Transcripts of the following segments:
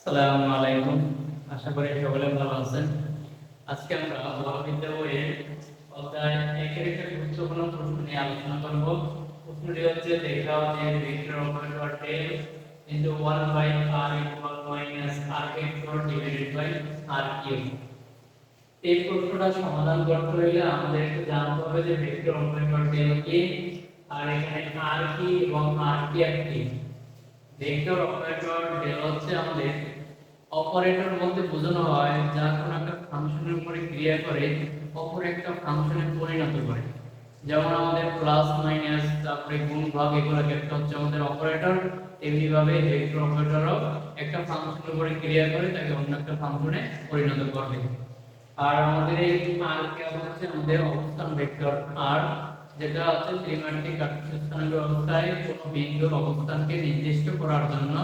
আসসালামু আলাইকুম। আশা করি সকলে ভালো আছেন। আজকে আমরা মহাবিদ্যা বইয়ের অধ্যায় একের একটা গুরুত্বপূর্ণ প্রশ্ন নিয়ে আলোচনা করব। প্রশ্নটি হচ্ছে, দেখাও যে vector operator del into 1 by r equal minus r vector divided by r cube এই প্রশ্নটা সমাধান করতে হলে আমাদের একটু জানতে হবে যে ভেক্টর অপারেটর টেল কি আর এখানে r কি এবং r কি আর কি ভেক্টর অপারেটর ডেল হচ্ছে আমাদের অপারেটর বলতে বোঝানো হয় যা কোনো একটা ফাংশনের উপরে ক্রিয়া করে, অপর একটা ফাংশনে পরিণত করে। যেমন আমাদের প্লাস মাইনাস তারপরে গুণ, ভাগ এগুলো একটা হচ্ছে আমাদের অপারেটর তেমনি ভাবে ভেক্টর অপারেটরও একটা ফাংশনের উপরে ক্রিয়া করে, তাকে অন্য একটা ফাংশনে পরিণত করে আর আমাদের এই আর কে হচ্ছে আমাদের অবস্থান ভেক্টর আর যেটা হচ্ছে ত্রিমাত্রিক অবস্থায় কোনো বিন্দুর অবস্থানকে নির্দিষ্ট করার জন্য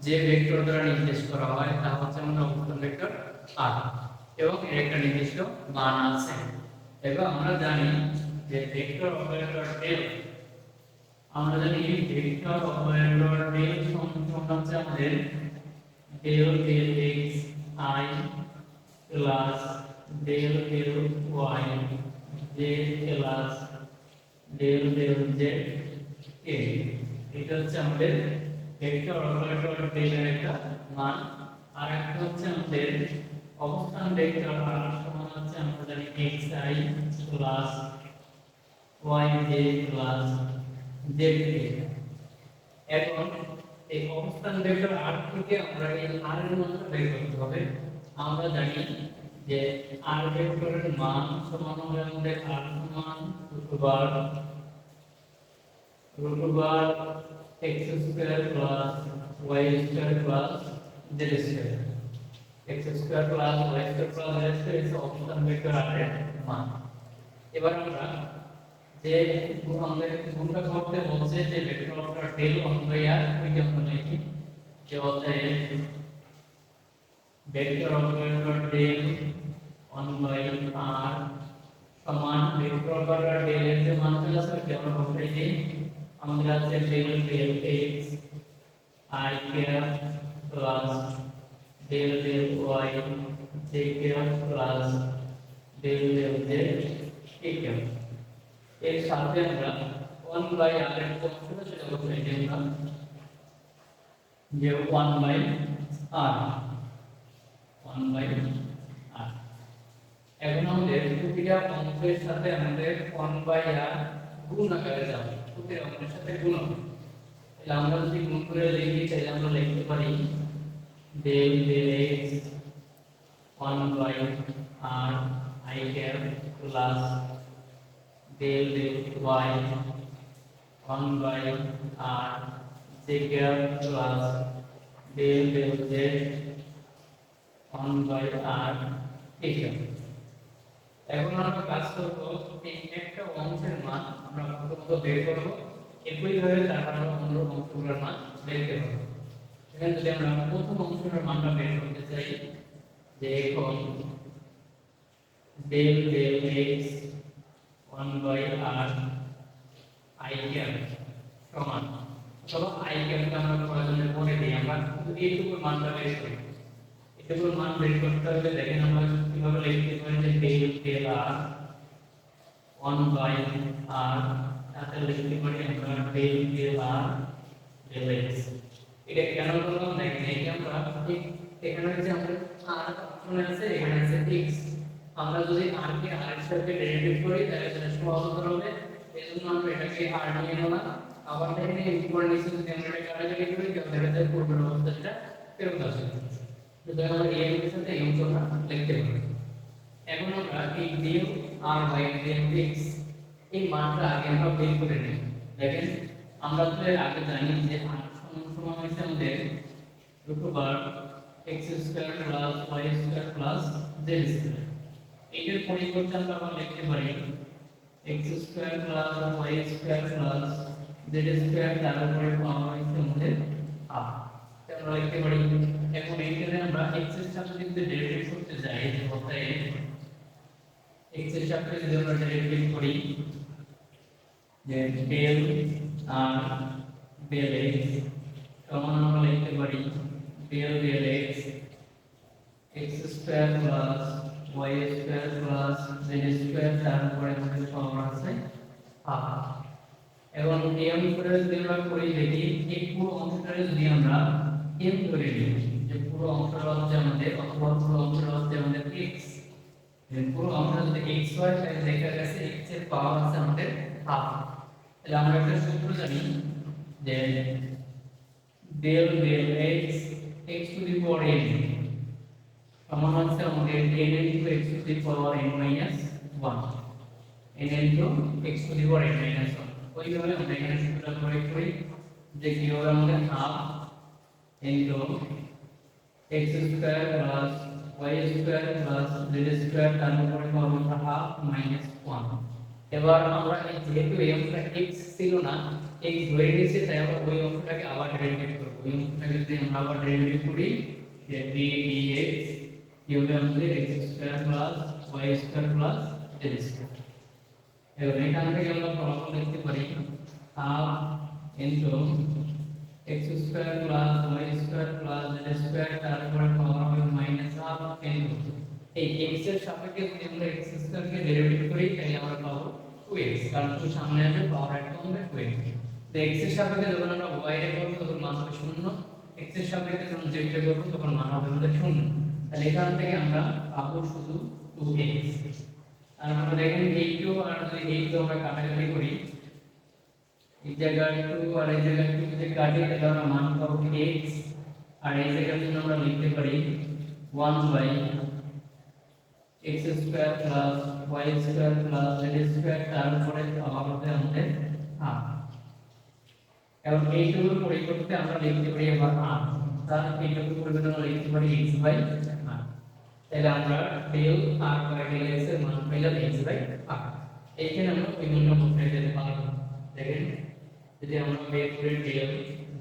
যে ভেক্টর দ্বারা নির্দেশ করা হয়, তা হচ্ছে আমাদের অবস্থান ভেক্টর আর এবং এর একটা নির্দিষ্ট মান আছে। এবং আমরা জানি যে ভেক্টর অপারেটর ডেল আমরা জানি ভেক্টর অপারেটর ডেল সমান হচ্ছে আমাদের del del X I plus del del Y J plus del del Z K এটা হচ্ছে আমাদের ভেক্টর অপারেটর একটা মান। আর একটা হচ্ছে আমাদের অবস্থান ভেক্টর সমান হচ্ছে আমরা জানি প্লাস প্লাস এখন এই অবস্থান ভেক্টর আর থেকে আমরা এই আর এর মানটা বের করতে হবে। আমরা জানি যে আর ভেক্টরের মান সমান হবে আমাদের আর সমান root over root over x square plus y square plus z square x square plus y square plus z square এর অবস্থান ভেক্টর আর এর মান এবার আমরা যে আমাদের গুণটা করতে বলছে যে vector operator del one by R ওইটা আমরা লিখি যে অধ্যায়ে vector operator del one by R সমান ভেক্টর অপারেটর ডেল এর যে মান চলে আসবে সেটা আমরা বলতে যে আছে del del X I care plus del del Y J care plus del del Z K care এর সাথে আমরা 1 বাই r এর অংশটা সেটা বলতে যে যে 1 বাই r 1 বাই r এখন আমাদের প্রতিটা অঙ্কের সাথে আমাদের 1 বাই r গুণ আকারে যাবে। প্রতিটা অঙ্কের সাথে গুণ হবে। আমরা যদি গুণ করে লিখি, তাহলে আমরা লিখতে পারি del x 1 by r i cap plus del del y 1 by r j cap plus del del z 1 by r k cap এখন আমরা কাজ করব এই একটা অংশের মান আমরা প্রথমত বের করব। একইভাবে তারপর আমরা অন্য অংশগুলোর মান বের করব। এখানে যদি আমরা প্রথম অংশের মানটা বের করতে চাই যে এখন del del x 1 by r i cap সমান। অথবা i ক্যাপকে আমরা প্রয়োজনে বলে দিই। আমরা শুধু এইটুকুর মানটা বের করি। এটুকুর মান বের করতে হলে দেখেন আমরা কীভাবে লিখতে পারি যে del del r 1 by r, তাতে লিখতে পারি আমরা del del r del x এটা কেন করলাম? দেখেন, এই আমরা এখানে যে আমাদের r অপশন আছে, এখানে আছে x আমরা যদি r কে r এর সাথে ডেরিভেটিভ করি, তাহলে সেটা সহজতর হবে। এজন্য আমরা এটাকে r নিয়ে নিলাম। আবার দেখেন, এই উপর নিচে যদি আমরা এটা কাটাকাটি করি, তাহলে দেখা যায় পূর্বের অবস্থা যেটা ফেরত আসে। আমরা এই সাথে এই অংশটা লিখতে এখন আমরা এই r বাই এই মানটা আগে আমরা বের করে নিই। দেখেন, আমরা তো এর আগে জানি যে r সমান হচ্ছে আমাদের root over x square plus y square plus z square. এটার পরিবর্তে আমরা আবার লিখতে পারি x square plus y square plus z square তার উপরে পাওয়া হয়েছে আমাদের r আমরা লিখতে পারি এখন এইখানে আমরা x এর সাথে যদি ডেরিভেটিভ করতে যাই যে অর্থাৎ x এর সাথে যদি আমরা ডেরিভেটিভ করি যে ডেল r ডেল x, সমান আমরা লিখতে পারি del del x x square plus y square plus z square তারপরে আমাদের পাওয়ার আছে হাফ এবং m করে যদি আমরা করি, দেখি এই পুরো অংশটারে যদি আমরা m ধরে যে পুরো অংশটা হচ্ছে আমাদের, অথবা পুরো অংশটা হচ্ছে আমাদের এই পুরো অংশটা যদি x হয়, তাহলে দেখা গেছে x এর পাওয়ার আছে আমাদের হাফ তাহলে আমরা একটা সূত্র জানি যে del del x x to the power n সমান হচ্ছে আমাদের n into x to the power n minus 1 n into x to the power n minus 1 ওইভাবে আমরা এখানে সূত্রটা প্রয়োগ করি যে কি হবে আমাদের half into x square plus y square plus z square তার উপরে পাবো আমরা হাফ মাইনাস 1 এবার আমরা এই যেহেতু এই অংশটা x ছিল না x ধরে নিয়েছে তাই আমরা ওই অংশটাকে আবার ডেরিভেটিভ করব ওই অংশটাকে যদি আমরা আবার ডেরিভেটিভ করি যে d dx কি হবে আমাদের x square plus y square plus z square এবার এখান থেকে আমরা ফলাফল লিখতে পারি half into x square plus y square plus z square তারপরে পাওয়ার হবে মাইনাস হাফ ইনটু এই x এর সাপেক্ষে যদি আমরা x স্কয়ার কে ডেরিভেটিভ করি, তাহলে আমরা পাবো 2x কারণ 2 সামনে আসবে পাওয়ার একটা হবে 2x তো x এর সাপেক্ষে যখন আমরা y এর করব, তখন মান হবে 0 x এর সাপেক্ষে যখন z এর করব, তখন মান হবে আমাদের 0 তাহলে এখান থেকে আমরা পাবো শুধু 2x আর আমরা দেখেন এই টু আর যদি এই টু আমরা কাটাকাটি করি এই জায়গায় আর এই জায়গায় যদি কাটি, তাহলে আমরা মান পাবো x আর এই জায়গার জন্য আমরা লিখতে পারি 1 by x square plus y square plus z square তারপরে পাওয়া হবে আমাদের হাফ এবং এইটুকুর পরিবর্তে আমরা লিখতে পারি আবার হাফ তার এইটুকুর পরিবর্তে আমরা লিখতে পারি x বাই তাহলে আমরা del R by del x এর মান পেলাম x বাই হাফ এইখানে আমরা বিভিন্ন বসাই দিতে পারব। দেখেন। যদি আমরা বের করি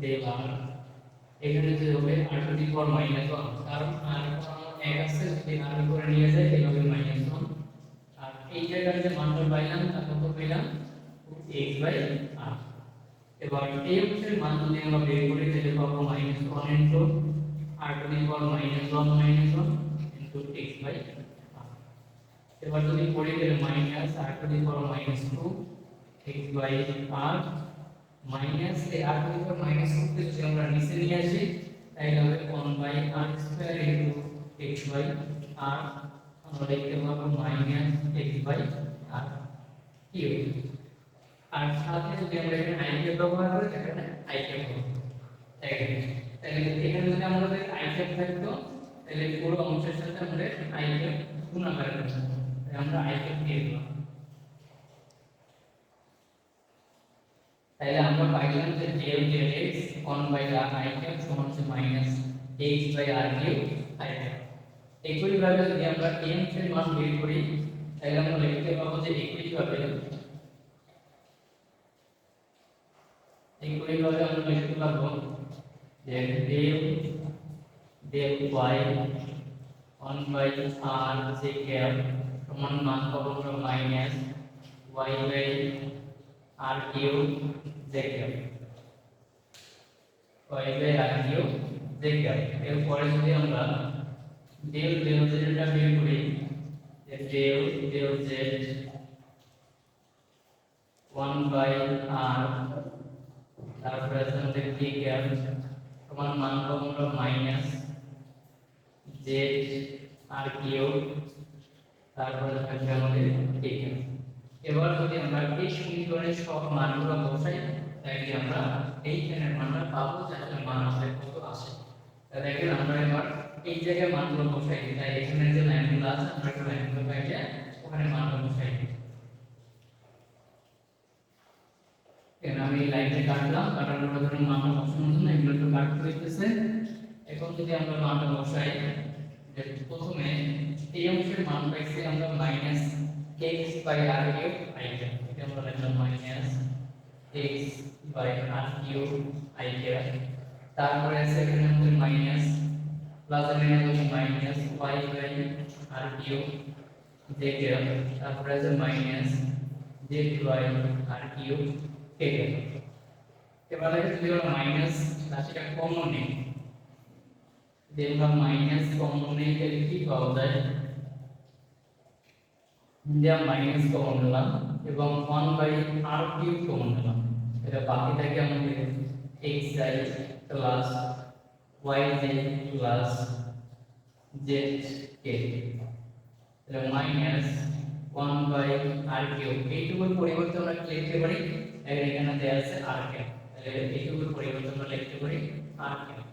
ডেল আর এখানে যে হবে R to the power minus one কারণ আর এক আছে, যদি আর উপরে নিয়ে যায় হবে মাইনাস ওয়ান আর এই জায়গায় যে মানটা পাইলাম তা কত পেলাম? এক্স বাই আর এবার এই অংশের মান যদি আমরা বের করি, তাহলে পাবো minus one into R to the power minus one minus one into X by এবার যদি করি তাহলে minus R to the power minus two X by R minus এই আর টু মাইনাস টু কে যদি আমরা নিচে নিয়ে আসি, তাহলে হবে 1 by R square into X by R আমরা লিখতে পারব minus X by R cube আর সাথে যদি আমরা এখানে কে ব্যবহার করি, তাহলে আই কে? তাহলে এখানে যদি আমাদের আই কে থাকতো, তাহলে পুরো অংশের সাথে আমাদের আই কে গুণ করতে আমরা আই কে দিয়ে দিলাম। তাহলে আমরা পাইলাম যে del del x 1 by r i cap সমান হচ্ছে minus x by r cube cap একই ভাবে যদি আমরা m এর মান বের করি তাহলে আমরা লিখতে পাবো যে একই ভাবে একই ভাবে আমরা লিখতে পারব যে del del y 1 by r j cap সমান মান পাবো আমরা minus y by cube j cap y by r cube j cap এরপরে যদি আমরা ডেল ডেল z টা বের করি, যে del del z 1 by r তারপরে আছে আমাদের k ক্যাপ, সমান মান পাবো আমরা মাইনাস z r কিউব তারপরে থাকবে আমাদের k ক্যাপ। এবার যদি আমরা এই সমীকরণের সব মানগুলো বসাই, তাহলে আমরা এইখানের মানটা পাবো যে আসলে মান আমাদের কত আসে দেখেন আমরা এবার এই জায়গায় মানগুলো বসাই তাই এখানে যে লাইনগুলো আছে, আমরা একটু লাইনগুলো পাইলে ওখানে মানগুলো বসাই এখানে আমি এই লাইনটা কাটলাম? কাটানোর পরে মানটা বসানোর জন্য এগুলো একটু কাটতে হইতেছে এখন যদি আমরা মানটা বসাই প্রথমে এই অংশের মান পাইছি আমরা minus x by r cube, i cube এটা আমরা লিখলাম minus x by r cube, i cube তারপরে আছে এখানে আমাদের মাইনাস প্লাস এখানে আছে minus y by r cube j cube. তারপরে আছে minus z by r cube, k cube. এবারে যদি আমরা মাইনাস রাশিটা কমন নিই যদি আমরা মাইনাস কমন নেই তাহলে কি পাওয়া যায় যা মাইনাস কমন নিলাম এবং one by R cube common নিলাম। এটা বাকি থাকে আমাদের X I plus Y J plus Z K. তাহলে minus one by R cube এইটুকুর পরিবর্তে আমরা কি লিখতে পারি? এখানে দেওয়া আছে আর কিউব তাহলে এইটুকুর পরিবর্তে আমরা লিখতে পারি আর কিউব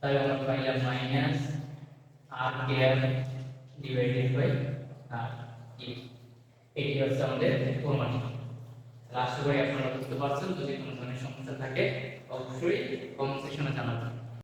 তাহলে আমরা পাইলাম minus R cube divided by R cube এটি হচ্ছে আমাদের প্রমাণ। আশা করি আপনারা বুঝতে পারছেন, যদি কোনো ধরনের সমস্যা থাকে, অবশ্যই কমেন্ট সেকশনে জানাবেন।